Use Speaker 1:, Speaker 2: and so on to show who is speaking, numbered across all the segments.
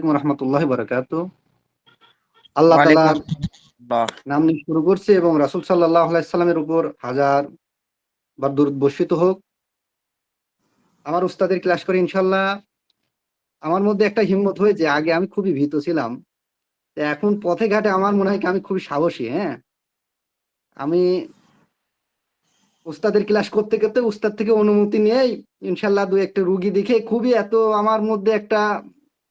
Speaker 1: আলাইকুম রহমতুল্লাহ বারাকাতু আল্লাহ তাআলা নাম নিয়ে শুরু করছে এবং রাসূল সাল্লাল্লাহু আলাইহি সাল্লামের উপর হাজার বার দরুদ বর্ষিত হোক। আমার উস্তাদের ক্লাস করে ইনশাল্লাহ আমার মধ্যে একটা হিম্মত হয়েছে আগে আমি খুবই ভীত ছিলাম। এখন পথে ঘাটে আমার মনে হয় কি আমি খুবই সাহসী হ্যাঁ? আমি উস্তাদের ক্লাস করতে করতে উস্তাদ থেকে অনুমতি নিয়েই ইনশাল্লাহ দু একটা রুগী দেখে খুবই এত আমার মধ্যে একটা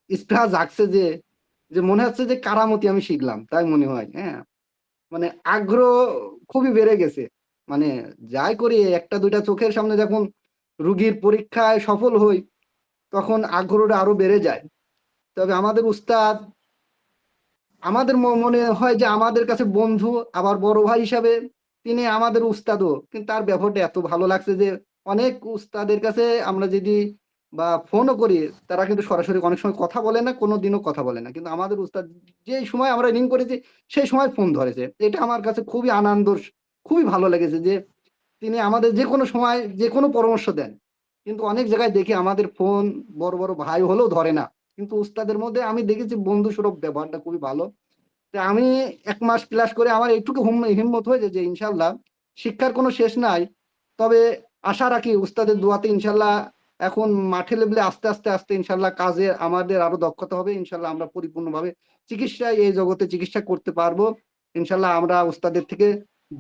Speaker 1: স্পৃহা জাগছে যে যে মনে হচ্ছে যে কারামতি আমি শিখলাম, তাই মনে হয় হ্যাঁ। মানে আগ্রহ খুবই বেড়ে গেছে। মানে যাই করি, একটা দুইটা চোখের সামনে যখন রুগীর পরীক্ষায় সফল হই, তখন আগ্রহটা আরও বেড়ে যায়। তবে আমাদের উস্তাদ, আমাদের মনে হয় যে আমাদের কাছে বন্ধু, আবার বড় ভাই হিসাবে তিনি আমাদের উস্তাদও। কিন্তু তার ব্যবহারটা এত ভালো লাগছে যে, অনেক উস্তাদের কাছে আমরা যদি বা ফোনও করি, তারা কিন্তু সরাসরি অনেক সময় কথা বলে না, কোনো দিনও কথা বলে না। কিন্তু আমাদের উস্তাদ যে সময় আমরা রিং করেছি, সেই সময় ফোন ধরেছে। এটা আমার কাছে খুবই আনন্দ খুবই ভালো লেগেছে যে তিনি আমাদের যে কোনো সময় যে কোনো পরামর্শ দেন। কিন্তু অনেক জায়গায় দেখি আমাদের ফোন বড় বড় ভাই হলেও ধরে না। কিন্তু উস্তাদের মধ্যে আমি দেখেছি বন্ধু সুলভ ব্যবহারটা খুবই ভালো। তো আমি এক মাস ক্লাস করে আমার এইটুকু হুম- হিম্মত হয়েছে যে ইনশাল্লাহ শিক্ষার কোনো শেষ নাই। তবে আশা রাখি উস্তাদের দোয়াতে ইনশাল্লাহ এখন মাঠে লেভেলে আস্তে আস্তে আস্তে ইনশাল্লাহ কাজে আমাদের আরও দক্ষতা হবে। ইনশাল্লাহ আমরা পরিপূর্ণভাবে চিকিৎসায় এই জগতে চিকিৎসা করতে পারব। ইনশাল্লাহ আমরা ওস্তাদের থেকে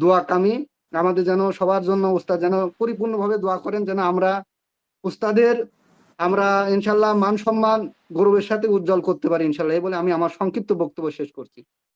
Speaker 1: দোয়া কামি, আমাদের যেন সবার জন্য ওস্তাদ যেন পরিপূর্ণভাবে দোয়া করেন, যেন আমরা ওস্তাদের, আমরা ইনশাল্লাহ মান সম্মান, গৌরবের সাথে উজ্জ্বল করতে পারি ইনশাল্লাহ এই বলে আমি আমার সংক্ষিপ্ত বক্তব্য শেষ করছি।